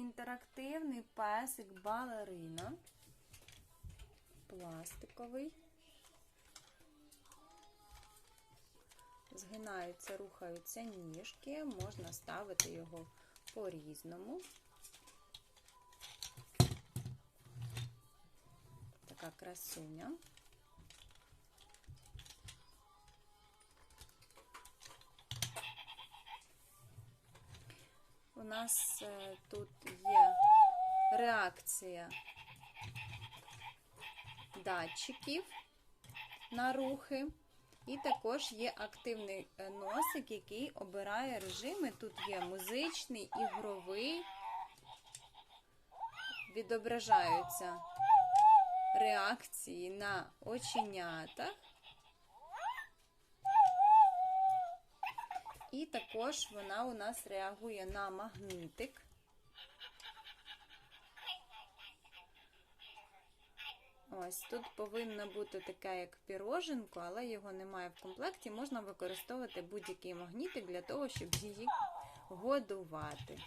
інтерактивний песик балерина. Пластиковий. Згинаються, рухаються ніжки, можна ставити його по-різному. Така красуня. Нас е, тут є реакція датчиків на рухи. І також є активний е, носик, який обирає режими. Тут є музичний, ігровий, відображаються реакції на оченятах. Також вона у нас реагує на магнитик. Ось тут повинно бути таке, як піроженко, але його немає в комплекті. Можна використовувати будь-який магнітик для того, щоб її годувати.